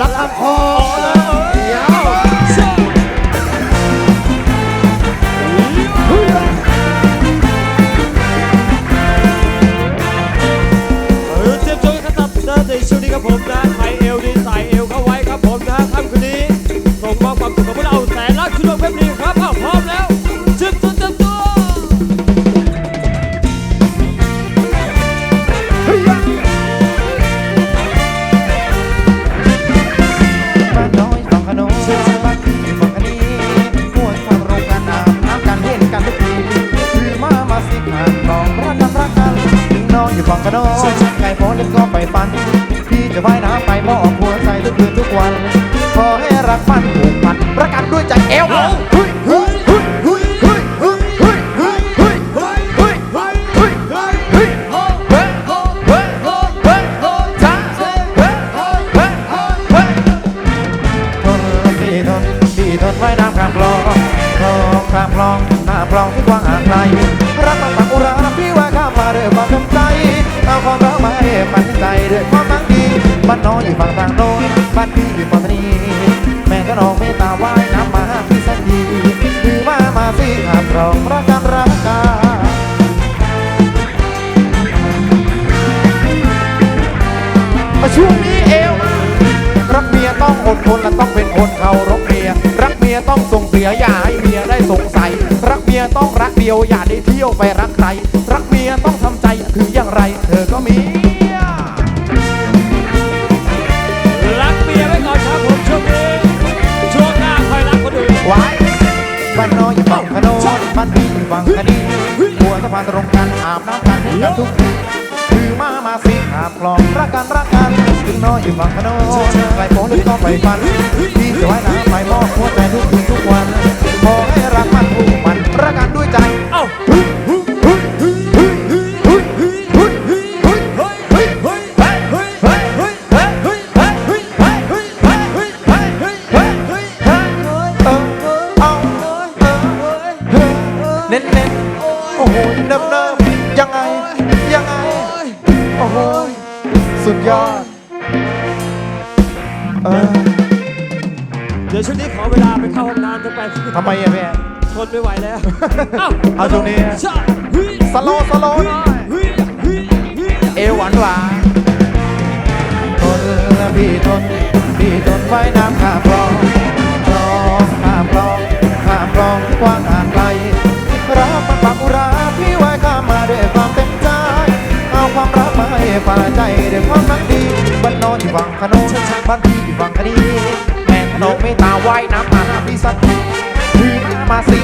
รักคำคอเดี๋ยวเออเตรียมตัวกันครับนะในช่วงนี้ครับผมนะไทยเอ น้องอยู่ฝั่งขนไก่โพเล่นก็ไปปัน พี่จะว่ายน้ำไปมอบหัวใจทุกคืนทุกวัน ขอให้รักมันผูกพันประกันด้วยใจเอวเอาเฮ้ยเฮ้ยเฮ้ยเฮ้ยเฮ้ยเฮ้ยเฮ้ยเฮ้ยเฮ้ยเฮ้ยเฮ้ยเฮ้ยเฮ้ยเฮ้ยเฮ้ยเฮ้ยเฮ้ยเฮ้ยเฮ้ยจ้าเฮ้ยเฮ้ยเฮ้ยเฮ้ยทนพี่ทนพี่ทนไว้น้ำข้ามคลองคลองข้ามคลองข้ามคลองที่กว้างห่างไกลรักมันานน้องอยู่ฝั่งทางโน้นบ้านพี่อยู่ฝั่งนี้ แม่ก็น้องเมตตาว่ายน้ำมาหาพี่สักทีคือมามาสิข้ามคลองรักกันรักกันช่วงนี้เอวรักเมียต้องอดทนและต้องเป็นคนเคารพเมีย รักเมียต้องส่งเสียอย่าให้เมียได้สงสัย รักเมียต้องรักเดียวอย่าได้เที่ยวไปรักใคร รักเมียต้องทำใจคืออย่างไร เธอก็มี หัวาตรงกันอาบน้ำกันกันทุกทีคือมามาสิอาบคลองรักกันรักกันถึงน้อยอยู่ฝั่งขนนไกลโพ้นก็ไปฟันพี่จะไว้น้ำไปมอบหัวใจทุกคืนทุ โอ้โหเนิบเนิบๆยังไง ยังไง โอ้โหสุดยอดเออเดี๋ยวช่วงนี้ขอเวลาไปเข้าห้องน้ำสักแป๊บทำไมอะพี่ทนไม่ไหวแล้ว เอ้าเอาช่วงนี้ชะเฮ้ยสโลว์สโลว์หน่อยเฮ้ยเฮ้ยเฮ้ยเอวหวานหวานทนและพี่ทนพี่ทนไว้น้ำข้า ฝ่าใจด้วยความรักดีบ้านนอนอยู่ฝั่งขนนบ้านพี่อยู่ฝั่งคดีแม่ขนมไม่ตาไวน้ำมาหาพี่สักทีคือมามาสิ